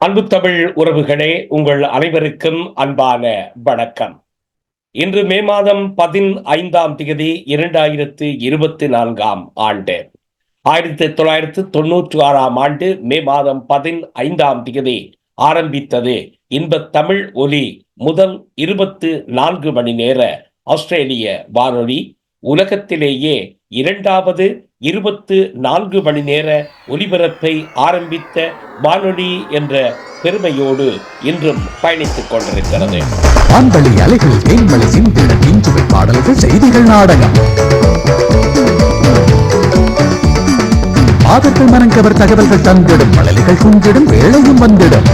அன்பு தமிழ் உறவுகளே உங்கள் அனைவருக்கும் அன்பான வணக்கம். இன்று மே மாதம் பதினைந்தாம் தேதி இரண்டாயிரத்து இருபத்தி நான்காம் ஆண்டு. ஆயிரத்தி தொள்ளாயிரத்து தொன்னூற்றி ஆறாம் ஆண்டு மே மாதம் பதினைந்தாம் தேதி ஆரம்பித்தது இன்ப தமிழ் ஒலி முதல் இருபத்து நான்கு மணி நேர ஆஸ்திரேலிய வானொலி உலகத்திலேயே இரண்டாவது இருபத்து நான்கு மணி நேர ஒலிபரப்பை ஆரம்பித்த வானொலி என்ற பெருமையோடு இன்றும் பயணித்துக் கொண்டிருக்கிறது. வான்வழி அலைகள் தேன்மலை சிந்திட தீஞ்சுவை பாடல்கள் செய்திகள் நாடகம். பாதர்கள் மனங்கவர் தகவல்கள் தந்திடும் மழலைகள் குஞ்சிடும் வேலையும் வந்திடும்.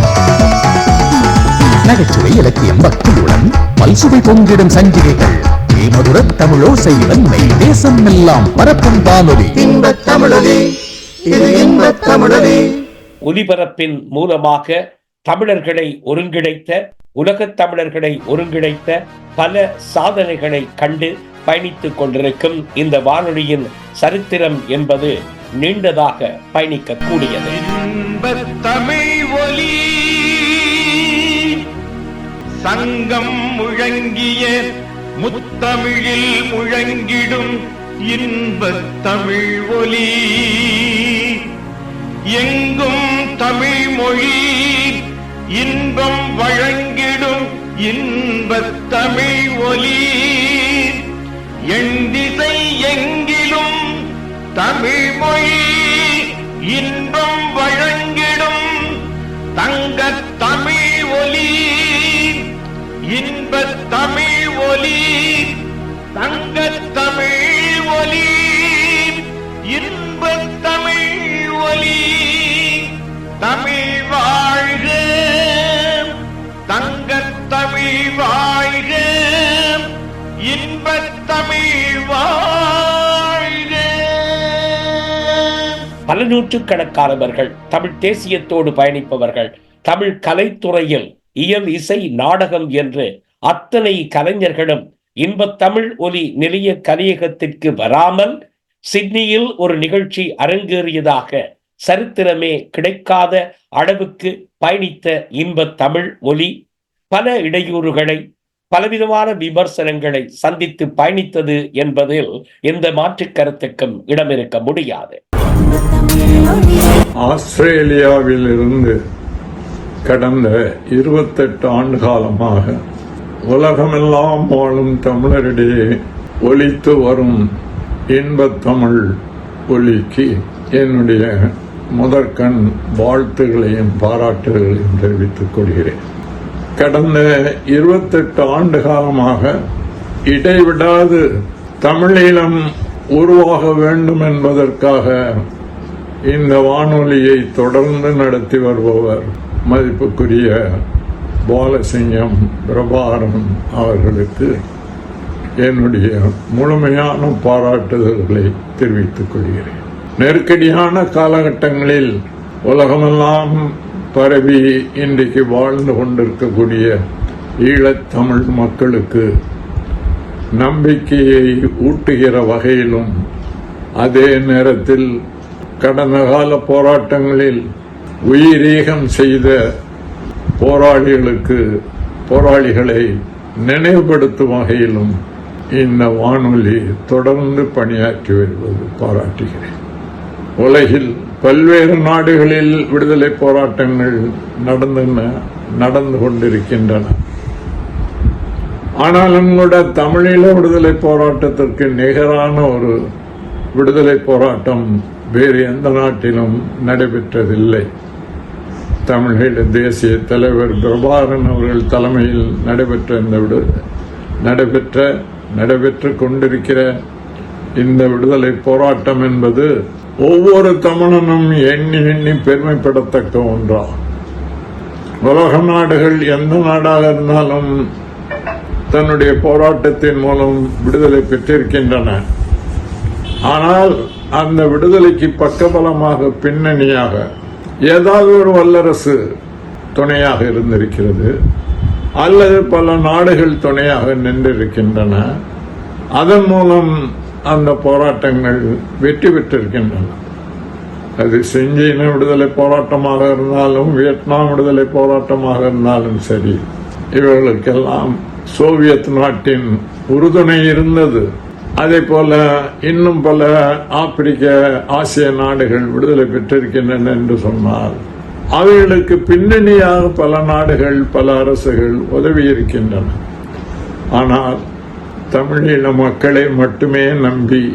நகைச்சுவை இலக்கியம் பக்தியுடன் பல்சுவை பொங்கிடும் சஞ்சிகைகள். தேமதுர தமிழோசையுடன் மெய் தேசம் எல்லாம் பரப்பும் வானொலி இன்பத் தமிழொலி இது இன்பத் தமிழொலி. ஒலிபரப்பின் மூலமாக தமிழர்களை ஒருங்கிணைத்த உலகத் தமிழர்களை ஒருங்கிணைத்த பல சாதனைகளை கண்டு பயணித்துக் கொண்டிருக்கும் இந்த வானொலியின் சரித்திரம் என்பது நீண்டதாக பயணிக்கக்கூடியது. இன்பத் தமிழ் ஒலி சங்கம் முழங்கிய முத்தமிழில் முழங்கிடும் இன்பத் தமிழ் ஒலி எங்கும் தமிழ் மொழி இன்பம் வழங்கிடும் இன்பத் தமிழ் ஒலி எண்டிசை எங்கிலும் தமிழ் மொழி இன்பம் வழங்கிடும் தங்கத் தமிழ் ஒலி இன்பத் தமிழ் ஒலி தங்கத் தமிழ் ஒலி இன்பத் தமிழ் ஒலி. தமிழ் வாழ்க தங்கத் தமிழ் வாழ்க இன்பத் தமிழ் வாழ்க. பல நூற்றுக்கணக்கானவர்கள் தமிழ் தேசியத்தோடு பயணிப்பவர்கள் தமிழ் கலைத்துறையில் இயல் இசை நாடகம் என்று அத்தனை கலைஞர்களும் இன்பத்தமிழ் ஒலி நிலைய கலையகத்திற்கு வராமல் சிட்னியில் ஒரு நிகழ்ச்சி அரங்கேறியதாக சரித்திரமே கிடைக்காத அளவுக்கு பயணித்த இன்பத் தமிழ் ஒலி பல இடையூறுகளை பலவிதமான விமர்சனங்களை சந்தித்து பயணித்தது என்பதில் எந்த மாற்றுக் கருத்துக்கும் இடமிருக்க முடியாது. ஆஸ்திரேலியாவிலிருந்து கடந்த இருபத்தெட்டு ஆண்டு காலமாக உலகமெல்லாம் வாழும் தமிழரிடையே ஒலித்து வரும் இன்பத்தமிழ் ஒலிக்கு என்னுடைய முதற்கண் வாழ்த்துகளையும் பாராட்டுகளையும் தெரிவித்துக் கொள்கிறேன். கடந்த இருபத்தெட்டு ஆண்டு காலமாக இடைவிடாது தமிழீழம் உருவாக வேண்டும் என்பதற்காக இந்த வானொலியை தொடர்ந்து நடத்தி வருபவர் மதிப்புக்குரிய பாலசிங்கம் பிரபாரம் அவர்களுக்கு என்னுடைய முழுமையான பாராட்டுதல்களை தெரிவித்துக் கொள்கிறேன். நெருக்கடியான காலகட்டங்களில் உலகமெல்லாம் பரவி இன்றைக்கு வாழ்ந்து கொண்டிருக்கக்கூடிய ஈழத்தமிழ் மக்களுக்கு நம்பிக்கையை ஊட்டுகிற வகையிலும் அதே நேரத்தில் கடந்த கால போராட்டங்களில் உயிரீகம் செய்த போராளிகளுக்கு போராளிகளை நினைவுபடுத்தும் வகையிலும் இந்த வானொலி தொடர்ந்து பணியாற்றி வருவது பாராட்டுகிறேன். உலகில் பல்வேறு நாடுகளில் விடுதலை போராட்டங்கள் நடந்துன நடந்து கொண்டிருக்கின்றன. ஆனாலும் கூட தமிழீழ விடுதலை போராட்டத்திற்கு நிகரான ஒரு விடுதலை போராட்டம் வேறு எந்த நாட்டிலும் நடைபெற்றதில்லை. தமிழீழ தேசிய தலைவர் பிரபாகரன் அவர்கள் தலைமையில் நடைபெற்ற இந்த விடு நடைபெற்ற நடைபெற்று கொண்டிருக்கிற இந்த விடுதலை போராட்டம் என்பது ஒவ்வொரு தமிழனும் எண்ணி எண்ணி பெருமைப்படத்தக்க ஒன்றாகும் உலக நாடுகள் எந்த நாடாக இருந்தாலும் தன்னுடைய போராட்டத்தின் மூலம் விடுதலை பெற்றிருக்கின்றன. ஆனால் அந்த விடுதலைக்கு பக்கபலமாக பின்னணியாக ஏதாவது ஒரு வல்லரசு துணையாக இருந்திருக்கிறது அல்லது பல நாடுகள் துணையாக நின்றிருக்கின்றன அதன் மூலம் அந்த போராட்டங்கள் வெற்றி பெற்றிருக்கின்றன. அது செஞ்சீன விடுதலை போராட்டமாக இருந்தாலும் வியட்நாம் விடுதலை போராட்டமாக இருந்தாலும் சரி இவர்களுக்கெல்லாம் சோவியத் நாட்டின் உறுதுணை இருந்தது. அதே போல இன்னும் பல ஆப்பிரிக்க ஆசிய நாடுகள் விடுதலை பெற்றிருக்கின்றன என்று சொன்னால் அவைகளுக்கு பின்னணியாக பல நாடுகள் பல அரசுகள் உதவி இருக்கின்றன. ஆனால் தமிழீழ மக்களை மட்டுமே நம்பி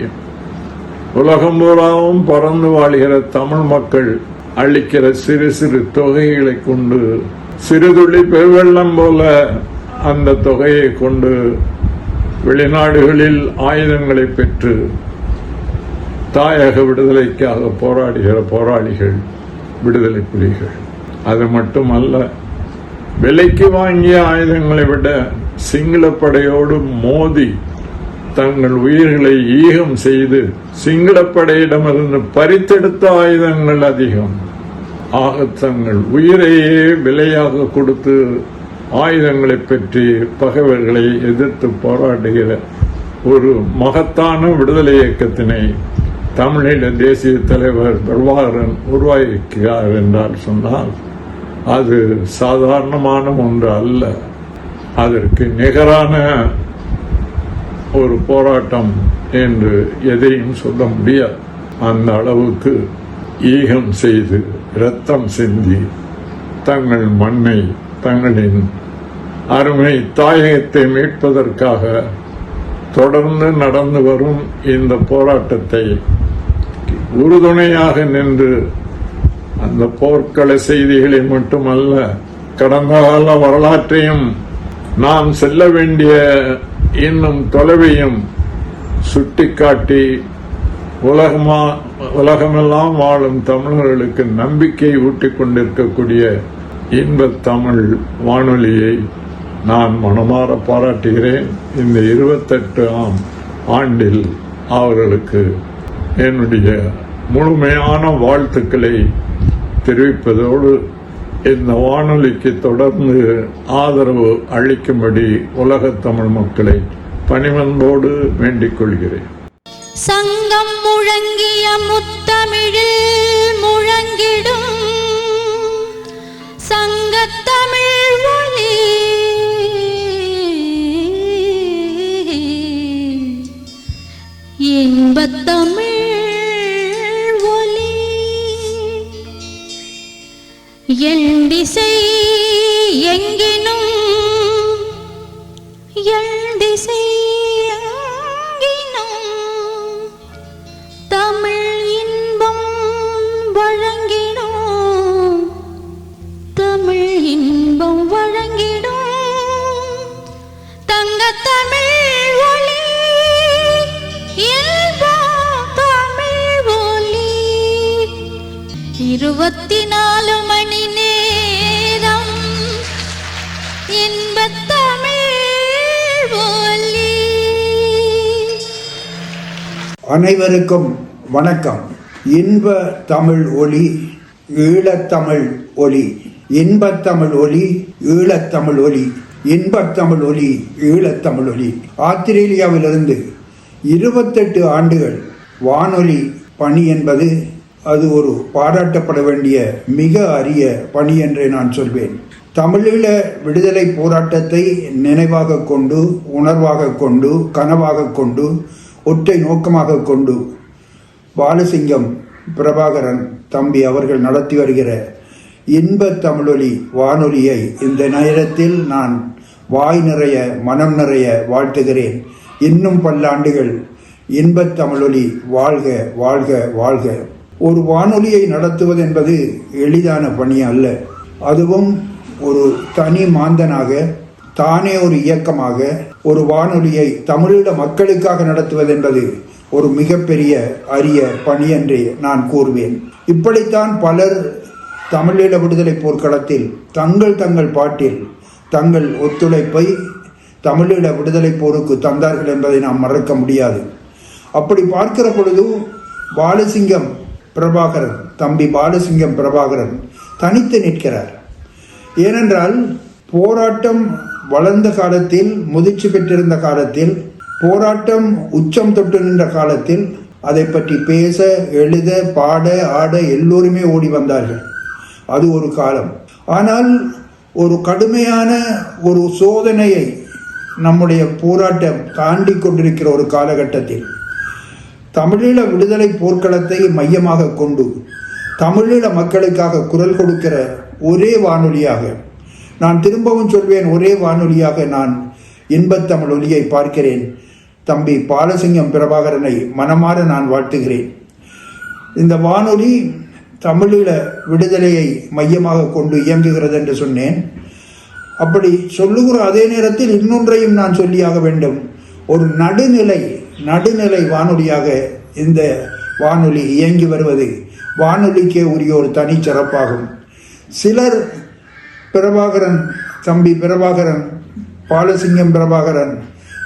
உலகம் பூராவும் பறந்து வாழ்கிற தமிழ் மக்கள் அளிக்கிற சிறு சிறு தொகைகளை கொண்டு சிறுதுளி பெருவெள்ளம் போல அந்த தொகையை கொண்டு வெளிநாடுகளில் ஆயுதங்களை பெற்று தாயக விடுதலைக்காக போராடுகிற போராளிகள் விடுதலை புலிகள் அது மட்டுமல்ல விலைக்கு வாங்கிய ஆயுதங்களை விட சிங்கள படையோடு மோதி தங்கள் உயிர்களை ஈகம் செய்து சிங்களப்படையிடமிருந்து பறித்தெடுத்த ஆயுதங்கள் அதிகம். ஆக தங்கள் உயிரையே விலையாக கொடுத்து ஆயுதங்களை பற்றி பகைவர்களை எதிர்த்து போராடுகிற ஒரு மகத்தான விடுதலை இயக்கத்தினை தமிழீழ தேசிய தலைவர் பிரபாகரன் உருவாக்கிறார் என்றால் சொன்னால் அது சாதாரணமான ஒன்று அல்ல. அதற்கு நிகரான ஒரு போராட்டம் என்று எதையும் சொல்ல முடியாது. அந்த அளவுக்கு ஈகம் செய்து இரத்தம் சிந்தி தங்கள் மண்ணை தங்களின் அருமை தாயகத்தை மீட்பதற்காக தொடர்ந்து நடந்து வரும் இந்த போராட்டத்தை உறுதுணையாக நின்று அந்த போர்க்கள செய்திகளை மட்டுமல்ல கடந்த கால வரலாற்றையும் நாம் செல்ல வேண்டிய இன்னும் தொலைவையும் சுட்டிக்காட்டி உலகமா உலகமெல்லாம் வாழும் தமிழர்களுக்கு நம்பிக்கை ஊட்டிக் கொண்டிருக்கக்கூடிய இன்பத் தமிழ் வானொலியை நான் மனமாற பாராட்டுகிறேன். இந்த இருபத்தெட்டு ஆம் ஆண்டில் அவர்களுக்கு என்னுடைய முழுமையான வாழ்த்துக்களை தெரிவிப்பதோடு இந்த வானொலிக்கு தொடர்ந்து ஆதரவு அளிக்கும்படி உலகத் தமிழ் மக்களை பணிவன்போடு வேண்டிக் கொள்கிறேன். சங்கம் முழங்கிய முத்தமிழில் முழங்கிடும் என் அனைவருக்கும் வணக்கம். இன்ப தமிழ் ஒலி ஈழத்தமிழ் ஒலி இன்பத்தமிழ் ஒலி ஈழத்தமிழ் ஒலி இன்பத்தமிழ் ஒலி ஈழத்தமிழ் ஒலி ஆஸ்திரேலியாவிலிருந்து இருபத்தெட்டு ஆண்டுகள் வானொலி பணி என்பது அது ஒரு பாராட்டப்பட வேண்டிய மிக அரிய பணி என்றே நான் சொல்வேன். தமிழீழ விடுதலை போராட்டத்தை நினைவாக கொண்டு உணர்வாக கொண்டு கனவாக கொண்டு ஒற்றை நோக்கமாக கொண்டு பாலசிங்கம் பிரபாகரன் தம்பி அவர்கள் நடத்தி வருகிற இன்ப தமிழொலி வானொலியை இந்த நேரத்தில் நான் வாய் நிறைய மனம் நிறைய வாழ்த்துகிறேன். இன்னும் பல்லாண்டுகள் இன்பத் தமிழொலி வாழ்க வாழ்க வாழ்க. ஒரு வானொலியை நடத்துவது என்பது எளிதான பணி அல்ல. அதுவும் ஒரு தனி மாந்தனாக தானே ஒரு இயக்கமாக ஒரு வானொலியை தமிழீழ மக்களுக்காக நடத்துவது என்பது ஒரு மிகப்பெரிய அரிய பணி என்று நான் கூறுவேன். இப்படித்தான் பலர் தமிழீழ விடுதலை போர்க்களத்தில் தங்கள் தங்கள் பாட்டில் தங்கள் ஒத்துழைப்பை தமிழீழ விடுதலை போருக்கு தந்தார்கள் என்பதை நாம் மறக்க முடியாது. அப்படி பார்க்கிற பொழுது பாலசிங்கம் பிரபாகரன் தம்பி பாலசிங்கம் பிரபாகரன் தனித்து நிற்கிறார். ஏனென்றால் போராட்டம் வளர்ந்த காலத்தில் முதிர்ச்சி பெற்றிருந்த காலத்தில் போராட்டம் உச்சம் தொட்டு நின்ற காலத்தில் அதை பற்றி பேச எழுத பாட ஆட எல்லோருமே ஓடி வந்தார்கள். அது ஒரு காலம். ஆனால் ஒரு கடுமையான ஒரு சோதனையை நம்முடைய போராட்டம் தாண்டி கொண்டிருக்கிற ஒரு காலகட்டத்தில் தமிழீழ விடுதலை போர்க்களத்தை மையமாக கொண்டு தமிழீழ மக்களுக்காக குரல் கொடுக்கிற ஒரே வானொலியாக நான் திரும்பவும் சொல்வேன் ஒரே வானொலியாக நான் இன்பத்தமிழ் ஒலியை பார்க்கிறேன். தம்பி பாலசிங்கம் பிரபாகரனை மனமாற நான் வாழ்த்துகிறேன். இந்த வானொலி தமிழீழ விடுதலையை மையமாக கொண்டு இயங்குகிறது என்று சொன்னேன். அப்படி சொல்லுகிற அதே நேரத்தில் இன்னொன்றையும் நான் சொல்லியாக வேண்டும். ஒரு நடுநிலை நடுநிலை வானொலியாக இந்த வானொலி இயங்கி வருவது வானொலிக்கே உரிய ஒரு தனிச்சிறப்பாகும். சிலர் பிரபாகரன் தம்பி பிரபாகரன் பாலசிங்கம் பிரபாகரன்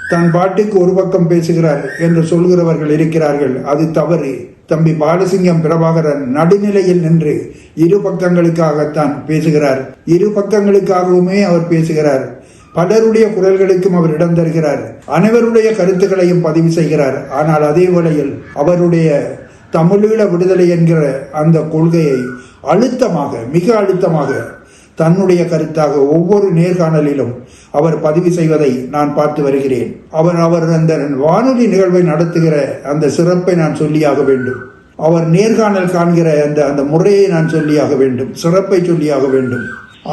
தன் பாட்டுக்கு ஒரு பக்கம் பேசுகிறார் என்று சொல்கிறவர்கள் இருக்கிறார்கள். அது தவறு. தம்பி பாலசிங்கம் பிரபாகரன் நடுநிலையில் நின்று இரு பக்கங்களுக்காகத்தான் பேசுகிறார். இரு பக்கங்களுக்காகவுமே அவர் பேசுகிறார். பலருடைய குரல்களுக்கும் அவர் இடம் தருகிறார். அனைவருடைய கருத்துக்களையும் பதிவு செய்கிறார். ஆனால் அதே வேளையில் அவருடைய தமிழீழ விடுதலை என்கிற அந்த கொள்கையை அழுத்தமாக மிக அழுத்தமாக தன்னுடைய கருத்தாக ஒவ்வொரு நேர்காணலிலும் அவர் பதிவு செய்வதை நான் பார்த்து வருகிறேன். அவர் அவர் அந்த வானொலி நிகழ்வை நடத்துகிற அந்த சிறப்பை நான் சொல்லியாக வேண்டும். அவர் நேர்காணல் காண்கிற அந்த அந்த முறையை நான் சொல்லியாக வேண்டும். சிறப்பை சொல்லியாக வேண்டும்.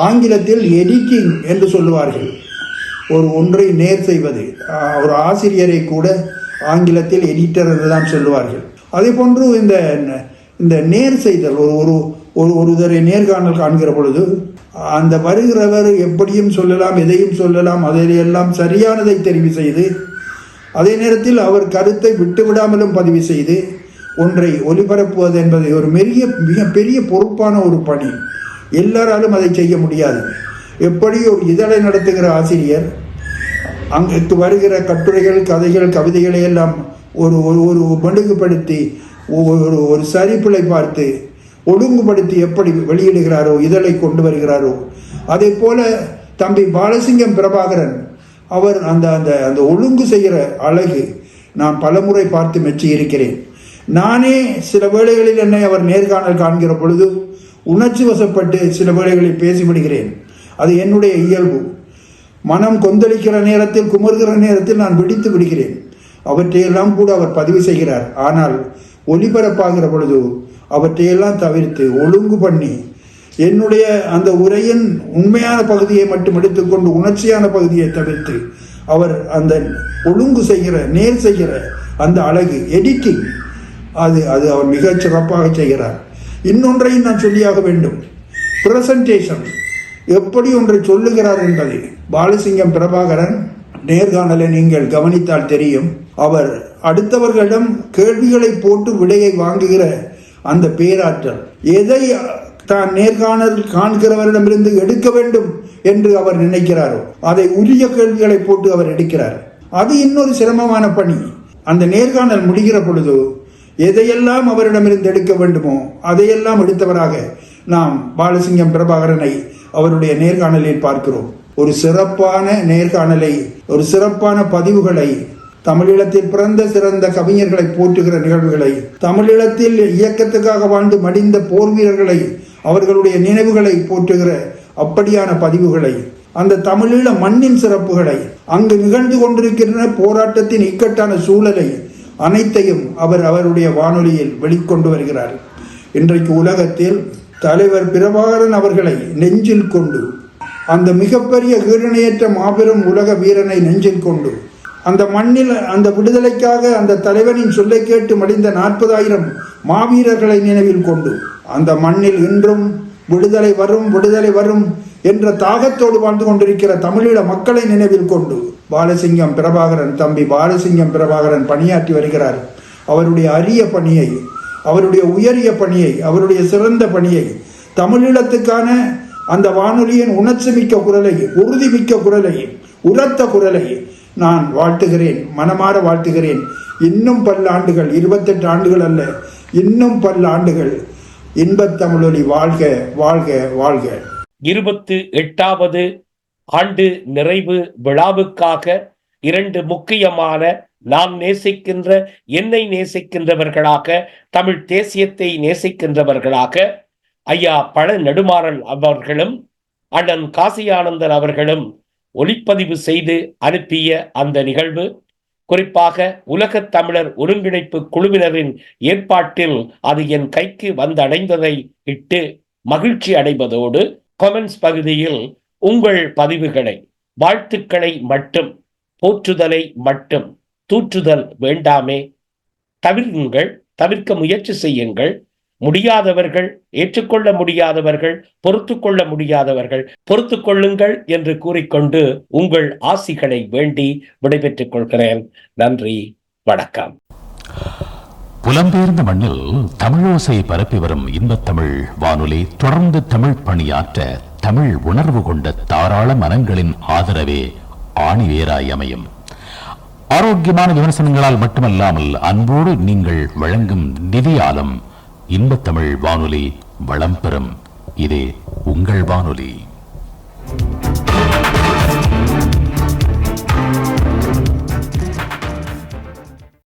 ஆங்கிலத்தில் எடிட்டிங் என்று சொல்லுவார்கள். ஒரு ஒன்றை நேர் செய்வது. ஒரு ஆசிரியரை கூட ஆங்கிலத்தில் எடிட்டர் என்று தான் சொல்லுவார்கள். அதே போன்று இந்த இந்த நேர் செய்தல் ஒரு ஒரு ஒரு ஒருவரை நேர்காணல் காண்கிற பொழுது அந்த வருகிறவர் எப்படியும் சொல்லலாம் எதையும் சொல்லலாம் அதையெல்லாம் சரியானதை தெரிவு செய்து அதே நேரத்தில் அவர் கருத்தை விட்டுவிடாமலும் பதிவு செய்து ஒன்றை ஒலிபரப்புவது என்பது ஒரு மெரிய மிக பெரிய பொறுப்பான ஒரு பணி. எல்லாராலும் அதை செய்ய முடியாது. எப்படி ஒரு இதழை நடத்துகிற ஆசிரியர் அங்கு வருகிற கட்டுரைகள் கதைகள் கவிதைகளை எல்லாம் ஒரு ஒரு ஒரு மெழுகுபடுத்தி ஒரு ஒரு சரிப்பிழை பார்த்து ஒழுங்குபடுத்தி எப்படி வெளியிடுகிறாரோ இதழை கொண்டு வருகிறாரோ. அதே போல தம்பி பாலசிங்கம் பிரபாகரன் அவர் அந்த அந்த அந்த ஒழுங்கு செய்கிற அழகு நான் பலமுறை பார்த்து மெச்சி இருக்கிறேன் நானே சில வேளைகளில் என்னை அவர் நேர்காணல் காண்கிற பொழுது உணர்ச்சி வசப்பட்டு சில வேளைகளில் பேசிவிடுகிறேன். அது என்னுடைய இயல்பு. மனம் கொந்தளிக்கிற நேரத்தில் குமர்கிற நேரத்தில் நான் விடித்து விடுகிறேன். அவற்றையெல்லாம் கூட அவர் பதிவு செய்கிறார். ஆனால் ஒளிபரப்பாகிற பொழுது அவற்றையெல்லாம் தவிர்த்து ஒழுங்கு பண்ணி என்னுடைய அந்த உரையின் உண்மையான பகுதியை மட்டும் எடுத்துக்கொண்டு உணர்ச்சியான பகுதியை தவிர்த்து அவர் அந்த ஒழுங்கு செய்கிற நேர் செய்கிற அந்த அழகு எடிட்டிங் அது அது அவர் மிகச் சிறப்பாக செய்கிறார். இன்னொன்றையும் நான் சொல்லியாக வேண்டும். பிரசன்டேஷன் எப்படி ஒன்றை சொல்லுகிறார் என்பதை. பாலசிங்கம் பிரபாகரன் நேர்காணலை நீங்கள் கவனித்தால் தெரியும். அவர் அடுத்தவர்களிடம் கேள்விகளை போட்டு விடையை வாங்குகிற அந்த பேராற்றல். எதை தான் நேர்காணல் காண்கிறவரிடமிருந்து எடுக்க வேண்டும் என்று அவர் நினைக்கிறாரோ அதை உரிய கேள்விகளை போட்டு அவர் எடுக்கிறார். அது இன்னொரு சிரமமான பணி. அந்த நேர்காணல் முடிகிற பொழுது எதையெல்லாம் அவரிடமிருந்து எடுக்க வேண்டுமோ அதையெல்லாம் எடுத்தவராக நாம் பாலசிங்கம் பிரபாகரனை அவருடைய நேர்காணலில் பார்க்கிறோம். ஒரு சிறப்பான நேர்காணலை ஒரு சிறப்பான பதிவுகளை தமிழீழத்தில் பிறந்த சிறந்த கவிஞர்களை போற்றுகிற நிகழ்வுகளை தமிழீழத்தில் இயக்கத்துக்காக வாழ்ந்து மடிந்த போர் வீரர்களை அவர்களுடைய நினைவுகளை போற்றுகிற அப்படியான பதிவுகளை அந்த தமிழீழ மண்ணின் சிறப்புகளை அங்கு நிகழ்ந்து கொண்டிருக்கின்ற போராட்டத்தின் இக்கட்டான சூழலை அனைத்தையும் அவர் அவருடைய வானொலியில் வெளிக்கொண்டு வருகிறார். இன்றைக்கு உலகத்தில் தலைவர் பிரபாகரன் அவர்களை நெஞ்சில் கொண்டு அந்த மிகப்பெரிய ஈரணையற்ற மாபெரும் உலக வீரனை நெஞ்சில் கொண்டு அந்த மண்ணில் அந்த விடுதலைக்காக அந்த தலைவனின் சொல்லை கேட்டு மடிந்த நாற்பதாயிரம் மாவீரர்களை நினைவில் கொண்டு அந்த மண்ணில் இன்றும் விடுதலை வரும் விடுதலை வரும் என்ற தாகத்தோடு வாழ்ந்து கொண்டிருக்கிற தமிழீழ மக்களை நினைவில் கொண்டு பாலசிங்கம் பிரபாகரன் தம்பி பாலசிங்கம் பிரபாகரன் பணியாற்றி வருகிறார். அவருடைய அரிய பணியை அவருடைய உயரிய பணியை அவருடைய சிறந்த பணியை தமிழீழத்துக்கான அந்த வானொலியின் உணர்ச்சிமிக்க குரலை உறுதிமிக்க குரலை உரத்த குரலை நான் வாழ்த்துகிறேன் மனமாற வாழ்த்துகிறேன். இன்னும் பல்லாண்டுகள் இருபத்தெட்டு ஆண்டுகள் அல்ல இன்னும் பல்லாண்டுகள் இன்பத்தமிழொலி வாழ்க வாழ்க வாழ்க. இருபத்து எட்டாவது ஆண்டு நிறைவு விழாவுக்காக இரண்டு முக்கியமான நான் நேசிக்கின்ற என்னை நேசிக்கின்றவர்களாக தமிழ் தேசியத்தை நேசிக்கின்றவர்களாக ஐயா பழ நெடுமாறன் அவர்களும் அண்ணன் காசியானந்தன் அவர்களும் ஒளிப்பதிவு செய்து அனுப்பிய அந்த நிகழ்வு குறிப்பாக உலகத் தமிழர் ஒருங்கிணைப்பு குழுவினரின் ஏற்பாட்டில் அது என் கைக்கு வந்தடைந்ததை இட்டு மகிழ்ச்சி அடைவதோடு கமெண்ட்ஸ் பகுதியில் உங்கள் பதிவுகளை வாழ்த்துக்களை மட்டும் போற்றுதலை மட்டும் தூற்றுதல் வேண்டாமே தவிர்யுங்கள் தவிர்க்க முயற்சி செய்யுங்கள் முடியாதவர்கள் ஏற்றுக்கொள்ள முடியாதவர்கள் பொறுத்து கொள்ள முடியாதவர்கள் பொறுத்து கொள்ளுங்கள் என்று கூறிக்கொண்டு உங்கள் ஆசிகளை வேண்டி விடைபெற்றுக் கொள்கிறேன். நன்றி வணக்கம். புலம்பெயர்ந்த மண்ணில் தமிழோசை பரப்பி வரும் இன்பத்தமிழ் வானொலி தொடர்ந்து தமிழ் பணியாற்ற தமிழ் உணர்வு கொண்ட தாராள மனங்களின் ஆதரவே ஆணிவேராய் அமையும். ஆரோக்கியமான விமர்சனங்களால் மட்டுமல்லாமல் அன்போடு நீங்கள் வழங்கும் நிதியாலும் இன்பத்தமிழ் வானொலி வளம் பெறும் இது உங்கள் வானொலி.